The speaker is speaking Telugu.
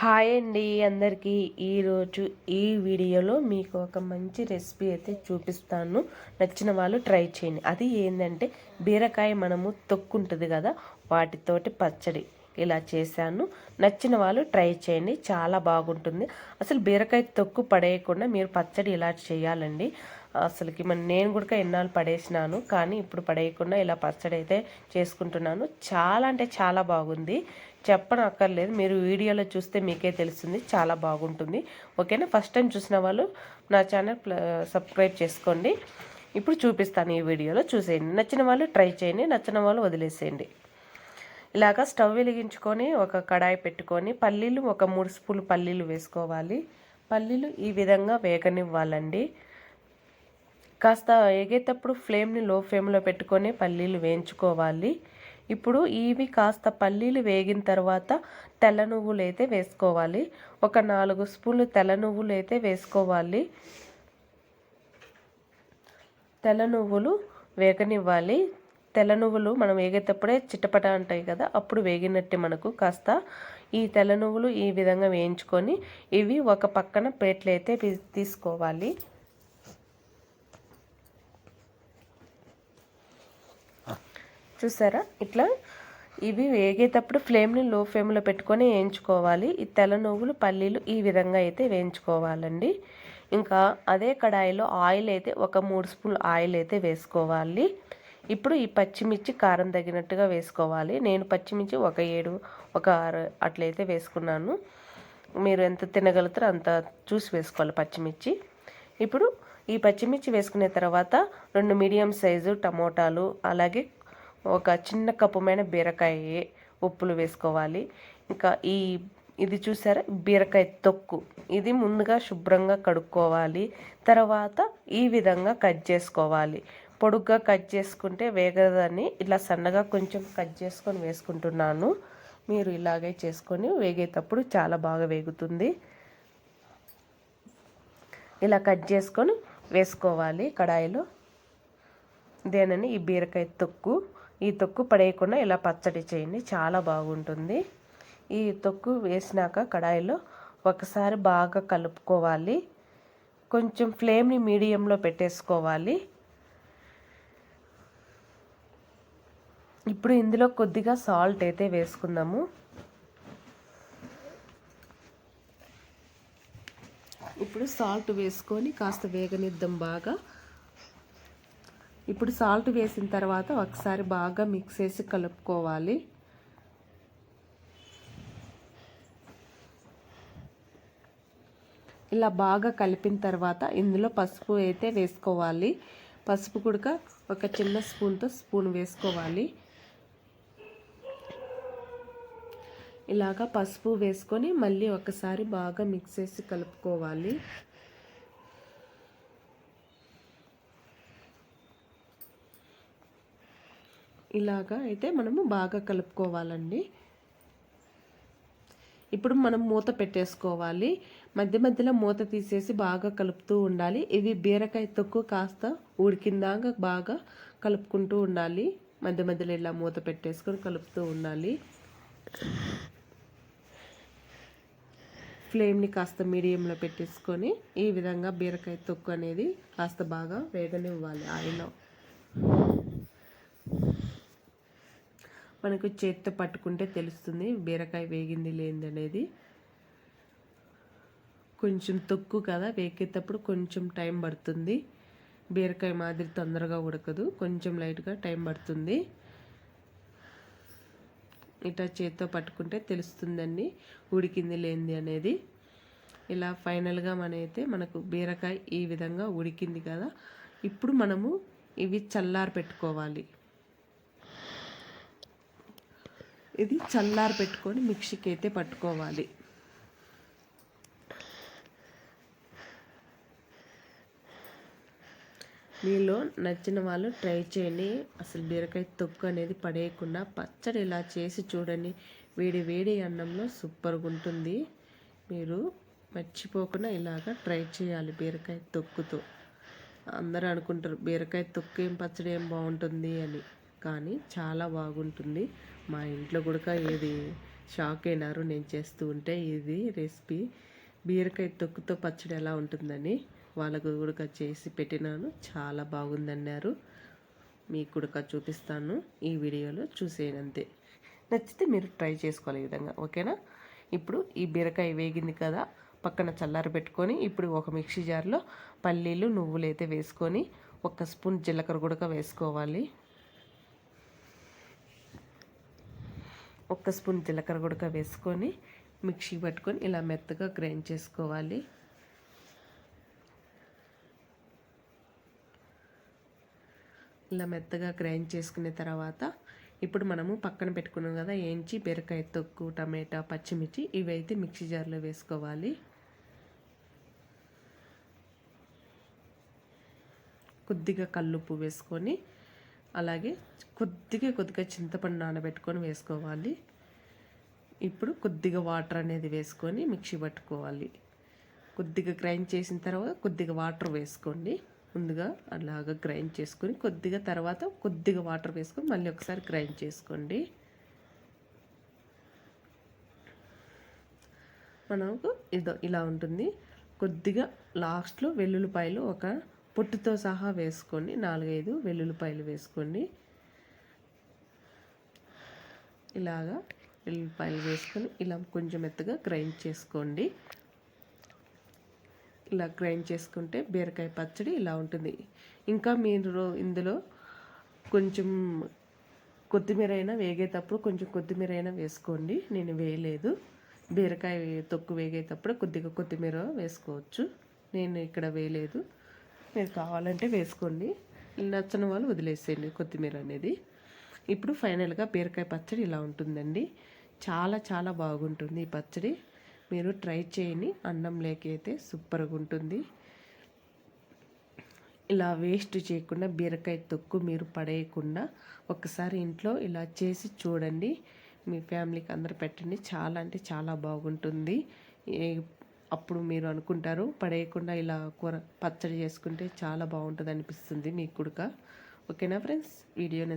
హాయ్ అండి అందరికీ. ఈరోజు ఈ వీడియోలో మీకు ఒక మంచి రెసిపీ అయితే చూపిస్తాను. నచ్చిన వాళ్ళు ట్రై చేయండి. అది ఏంటంటే బీరకాయ మనము తొక్కు ఉంటుంది కదా వాటితోటి పచ్చడి. ఇలా చేశాను. నచ్చిన వాళ్ళు ట్రై చేయండి. చాలా బాగుంటుంది. అసలు బీరకాయ తొక్కు పడేయకుండా మీరు పచ్చడి ఇలా చేయాలండి. అసలుకి మన నేను కూడా ఎన్నాళ్ళు పడేసినాను కానీ ఇప్పుడు పడేయకుండా ఇలా పచ్చడి అయితే చేసుకుంటున్నాను. చాలా అంటే చాలా బాగుంది. చెప్పను అక్కర్లేదు. మీరు వీడియోలో చూస్తే మీకే తెలుస్తుంది. చాలా బాగుంటుంది. ఓకేనా? ఫస్ట్ టైం చూసిన వాళ్ళు నా ఛానల్ సబ్స్క్రైబ్ చేసుకోండి. ఇప్పుడు చూపిస్తాను ఈ వీడియోలో. చూసేయండి. నచ్చిన వాళ్ళు ట్రై చేయండి. నచ్చిన వాళ్ళు వదిలేసేయండి. ఇలాగ స్టవ్ వెలిగించుకొని ఒక కడాయి పెట్టుకొని పల్లీలు ఒక మూడు స్పూన్లు పల్లీలు వేసుకోవాలి. పల్లీలు ఈ విధంగా వేగనివ్వాలండి. కాస్త ఎగేటప్పుడు ఫ్లేమ్ని లో ఫ్లేమ్లో పెట్టుకొని పల్లీలు వేయించుకోవాలి. ఇప్పుడు ఇవి కాస్త పల్లీలు వేగిన తర్వాత తెల్ల నువ్వులు అయితే వేసుకోవాలి. ఒక నాలుగు స్పూన్లు తెల్ల నువ్వులు అయితే వేసుకోవాలి. తెల్ల నువ్వులు వేగనివ్వాలి. తెల్ల నువ్వులు మనం వేగేటప్పుడే చిట్టపట అంటాయి కదా అప్పుడు వేగినట్టే మనకు. కాస్త ఈ తెల్ల నువ్వులు ఈ విధంగా వేయించుకొని ఇవి ఒక పక్కన ప్లేట్లు అయితే తీసుకోవాలి. చూసారా? ఇట్లా ఇవి వేగేటప్పుడు ఫ్లేమ్ని లో ఫ్లేమ్లో పెట్టుకొని వేయించుకోవాలి. ఈ తెల్ల నువ్వులు పల్లీలు ఈ విధంగా అయితే వేయించుకోవాలండి. ఇంకా అదే కడాయిలో ఆయిల్ అయితే ఒక మూడు స్పూన్లు ఆయిల్ అయితే వేసుకోవాలి. ఇప్పుడు ఈ పచ్చిమిర్చి కారం తగినట్టుగా వేసుకోవాలి. నేను పచ్చిమిర్చి ఒక ఏడు ఒక ఆరు అట్లయితే వేసుకున్నాను. మీరు ఎంత తినగలుగుతారో అంత చూసి వేసుకోవాలి పచ్చిమిర్చి. ఇప్పుడు ఈ పచ్చిమిర్చి వేసుకునే తర్వాత రెండు మీడియం సైజు టమోటాలు అలాగే ఒక చిన్న కప్పుమైన బీరకాయ ఉప్పులు వేసుకోవాలి. ఇంకా ఈ ఇది చూసారా? బీరకాయ తొక్కు. ఇది ముందుగా శుభ్రంగా కడుక్కోవాలి. తర్వాత ఈ విధంగా కట్ చేసుకోవాలి. పొడుగ్గా కట్ చేసుకుంటే వేగదని ఇలా సన్నగా కొంచెం కట్ చేసుకొని వేసుకుంటున్నాను. మీరు ఇలాగే చేసుకొని వేగేటప్పుడు చాలా బాగా వేగుతుంది. ఇలా కట్ చేసుకొని వేసుకోవాలి కడాయిలో. దేనని ఈ బీరకాయ తొక్కు. ఈ తొక్కు పడేయకుండా ఇలా పచ్చడి చేయండి చాలా బాగుంటుంది. ఈ తొక్కు వేసినాక కడాయిలో ఒకసారి బాగా కలుపుకోవాలి. కొంచెం ఫ్లేమ్ని మీడియంలో పెట్టేసుకోవాలి. ఇప్పుడు ఇందులో కొద్దిగా సాల్ట్ అయితే వేసుకుందాము. ఇప్పుడు సాల్ట్ వేసుకొని కాస్త వేగనిద్దాం బాగా. ఇప్పుడు సాల్ట్ వేసిన తర్వాత ఒకసారి బాగా మిక్స్ చేసి కలుపుకోవాలి. ఇలా బాగా కలిపిన తర్వాత ఇందులో పసుపు అయితే వేసుకోవాలి. పసుపు కుడక ఒక చిన్న స్పూన్తో స్పూన్ వేసుకోవాలి. ఇలాగా పసుపు వేసుకొని మళ్ళీ ఒకసారి బాగా మిక్స్ చేసి కలుపుకోవాలి. ఇలాగా అయితే మనము బాగా కలుపుకోవాలండి. ఇప్పుడు మనం మూత పెట్టేసుకోవాలి. మధ్య మధ్యలో మూత తీసేసి బాగా కలుపుతూ ఉండాలి. ఇవి బీరకాయ తొక్కు కాస్త ఉడికిందాక బాగా కలుపుకుంటూ ఉండాలి. మధ్య మధ్యలో ఇలా మూత పెట్టేసుకొని కలుపుతూ ఉండాలి. ఫ్లేమ్ని కాస్త మీడియంలో పెట్టేసుకొని ఈ విధంగా బీరకాయ తొక్కు అనేది కాస్త బాగా వేగనివ్వాలి ఆయిల్లో. మనకు చేత్తో పట్టుకుంటే తెలుస్తుంది బీరకాయ వేగింది లేదనేది అనేది. కొంచెం తొక్కు కదా వేకేటప్పుడు కొంచెం టైం పడుతుంది. బీరకాయ మాదిరి తొందరగా ఉడకదు కొంచెం లైట్గా టైం పడుతుంది. ఇట్లా చేత్తో పట్టుకుంటే తెలుస్తుందండి ఉడికింది లేనిది అనేది. ఇలా ఫైనల్గా మన అయితే మనకు బీరకాయ ఈ విధంగా ఉడికింది కదా. ఇప్పుడు మనము ఇవి చల్లారి పెట్టుకోవాలి. ఇది చల్లారి పెట్టుకొని మిక్సీకి అయితే పట్టుకోవాలి. మీలో నచ్చిన వాళ్ళు ట్రై చేయండి. అసలు బీరకాయ తొక్కు అనేది పడేయకుండా పచ్చడి ఇలా చేసి చూడండి. వేడి వేడి అన్నంలో సూపర్గా ఉంటుంది. మీరు మర్చిపోకుండా ఇలాగ ట్రై చేయాలి బీరకాయ తొక్కుతో. అందరూ అనుకుంటారు బీరకాయ తొక్కు ఏం పచ్చడి ఏం బాగుంటుంది అని. కానీ చాలా బాగుంటుంది. మా ఇంట్లో కూడా ఏది షాక్ అయినారు. నేను చేస్తూ ఉంటే ఇది రెసిపీ బీరకాయ తొక్కుతో పచ్చడి ఎలా ఉంటుందని. వాళ్ళకు కూడా చేసి పెట్టినాను. చాలా బాగుందన్నారు. మీకు కూడా చూపిస్తాను. ఈ వీడియోలో చూసేనంతే నచ్చితే మీరు ట్రై చేసుకోవాలి ఈ విధంగా ఓకేనా? ఇప్పుడు ఈ బీరకాయ వేగింది కదా పక్కన చల్లారి పెట్టుకొని ఇప్పుడు ఒక మిక్సీ జార్లో పల్లీలు నువ్వులు అయితే వేసుకొని ఒక స్పూన్ జీలకర్ర గుడక వేసుకోవాలి. ఒక్క స్పూన్ జీలకర్ర గుడక వేసుకొని మిక్సీ పట్టుకొని ఇలా మెత్తగా గ్రైండ్ చేసుకోవాలి. ఇలా మెత్తగా గ్రైండ్ చేసుకున్న తర్వాత ఇప్పుడు మనము పక్కన పెట్టుకున్నాం కదా ఏంచి బీరకాయ తొక్కు టమాటా పచ్చిమిర్చి ఇవి అయితే మిక్సీ జార్లో వేసుకోవాలి. కొద్దిగా కల్లుప్పు వేసుకొని అలాగే కొద్దిగా కొద్దిగా చింతపండు నానబెట్టుకొని వేసుకోవాలి. ఇప్పుడు కొద్దిగా వాటర్ అనేది వేసుకొని మిక్సీ పట్టుకోవాలి. కొద్దిగా గ్రైండ్ చేసిన తర్వాత కొద్దిగా వాటర్ వేసుకోండి. ముందుగా అలాగా గ్రైండ్ చేసుకొని కొద్దిగా తర్వాత కొద్దిగా వాటర్ వేసుకొని మళ్ళీ ఒకసారి గ్రైండ్ చేసుకోండి. మనకు ఇదో ఇలా ఉంటుంది. కొద్దిగా లాస్ట్లో వెల్లుల్లిపాయలు ఒక పొట్టుతో సహా వేసుకోండి. నాలుగైదు వెల్లుల్లిపాయలు వేసుకోండి. ఇలాగా వెల్లుల్లిపాయలు వేసుకొని ఇలా కొంచెం మెత్తగా గ్రైండ్ చేసుకోండి. ఇలా గ్రైండ్ చేసుకుంటే బీరకాయ పచ్చడి ఇలా ఉంటుంది. ఇంకా మీరు ఇందులో కొంచెం కొత్తిమీర అయినా వేగేటప్పుడు కొంచెం కొత్తిమీర అయినా వేసుకోండి. నేను వేయలేదు. బీరకాయ తొక్కు వేగేటప్పుడు కొద్దిగా కొత్తిమీర వేసుకోవచ్చు. నేను ఇక్కడ వేయలేదు. మీరు కావాలంటే వేసుకోండి. నచ్చని వాళ్ళు వదిలేసేయండి కొత్తిమీర అనేది. ఇప్పుడు ఫైనల్గా బీరకాయ పచ్చడి ఇలా ఉంటుందండి. చాలా చాలా బాగుంటుంది ఈ పచ్చడి. మీరు ట్రై చేయని అన్నం లేకైతే సూపర్గా ఉంటుంది ఇలా వేస్ట్ చేయకుండా బీరకాయ తొక్కు మీరు పడేయకుండా ఒకసారి ఇంట్లో ఇలా చేసి చూడండి. మీ ఫ్యామిలీకి అందరు పెట్టండి. చాలా అంటే చాలా బాగుంటుంది. అప్పుడు మీరు అనుకుంటారు పడేయకుండా ఇలా కూర పచ్చడి చేసుకుంటే చాలా బాగుంటుంది అనిపిస్తుంది మీకు కూడా ఓకేనా ఫ్రెండ్స్? వీడియోని